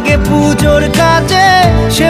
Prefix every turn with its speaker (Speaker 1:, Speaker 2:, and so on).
Speaker 1: লাগে পুজোর কাজে সে